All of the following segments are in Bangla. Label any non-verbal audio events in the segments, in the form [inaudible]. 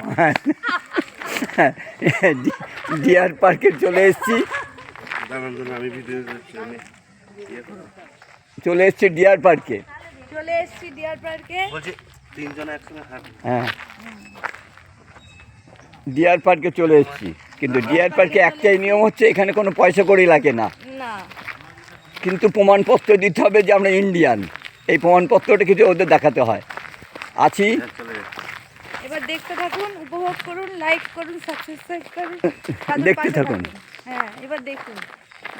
[laughs] ডিয়ার পার্কে চলে এসেছি। ইয়ে। চলে এসেছি ডিয়ার পার্কে চলে এসেছি ডিয়ার পার্কে হ্যাঁ। ডিয়ার পার্কে চলে এসেছি। কিন্তু ডিয়ার পার্কে একটাই নিয়ম হচ্ছে এখানে কোনো পয়সা করি লাগে না। না। কিন্তু প্রমাণপত্র দিতে হবে যে আমরা ইন্ডিয়ান এই প্রমাণপত্রটা কিছু ওদের দেখাতে হয়। আছি। এবার দেখতে থাকুন উপভোগ করুন লাইক করুন সাবস্ক্রাইব করুন দেখতে থাকুন। হ্যাঁ এবার দেখুন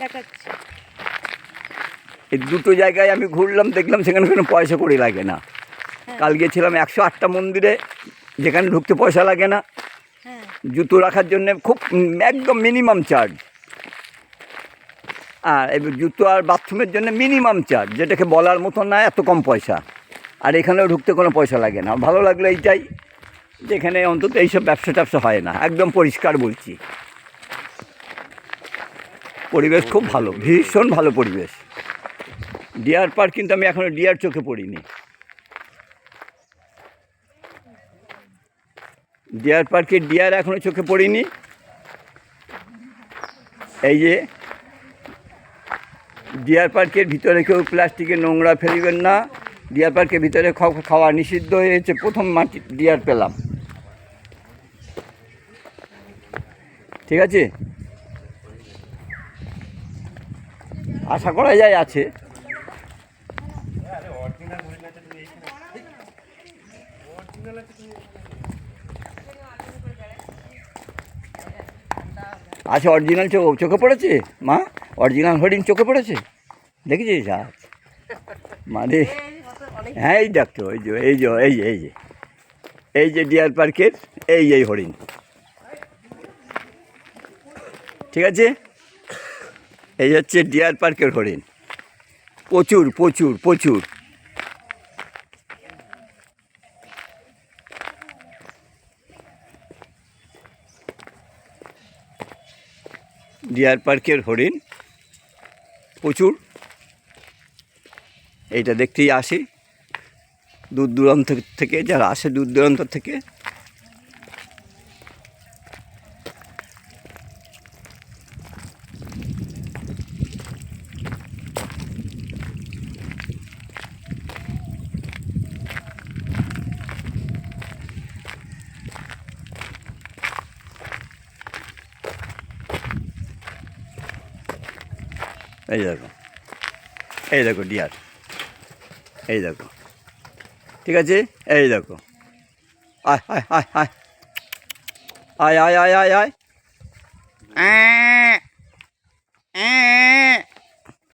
দেখাচ্ছি। এই দুটো জায়গায় আমি ঘুরলাম দেখলাম সেখানে কোনো পয়সা করি লাগে না। কাল গিয়েছিলাম একশো আটটা মন্দিরে যেখানে ঢুকতে পয়সা লাগে না। হ্যাঁ। জুতো রাখার জন্য খুব একদম মিনিমাম চার্জ আর এবার জুতো আর বাথরুমের জন্য মিনিমাম চার্জ যেটাকে বলার মতো না এত কম পয়সা। আর এখানেও ঢুকতে কোনো পয়সা লাগে না। ভালো লাগল এইটাই। যে এখানে অন্তত এইসব ব্যবসা ট্যাবসা হয় না, একদম পরিষ্কার বলছি। পরিবেশ খুব ভালো, ভীষণ ভালো পরিবেশ। ডিয়ার পার্ক কিন্তু আমি এখনও ডিয়ার চোখে পড়িনি। ডিয়ার পার্কে ডিয়ার এখনও চোখে পড়িনি। এই যে, ডিয়ার পার্কের ভিতরে কেউ প্লাস্টিকের নোংরা ফেলবেন না। ডিয়ার পার্কের ভিতরে খাওয়া নিষিদ্ধ হয়েছে, প্রথম মাটি ডিয়ার পেলাম। ঠিক আছে আশা করা যায় আছে আচ্ছা অরিজিনাল চোখ পড়েছে মা অরিজিনাল হরিণ চোখে পড়েছে দেখেছিস আজ মানে হ্যাঁ এই ডাক্তার এই যে এই যে এই যে এই যে এই যে ডিয়ার পার্কের এই এই হরিণ ঠিক আছে? এই হচ্ছে ডিয়ার পার্কের হরিণ। প্রচুর প্রচুর প্রচুর। ডিয়ার পার্কের হরিণ। প্রচুর। এইটা দেখতেই আসে। দূর দূরান্ত থেকে, যারা আসে দূর দূরান্ত থেকে এই দেখো এই দেখো ডিয়ার, এই দেখো, ঠিক আছে? এই দেখো, আয় আয় আয় আয় আয় আয় আয় আয় আয়।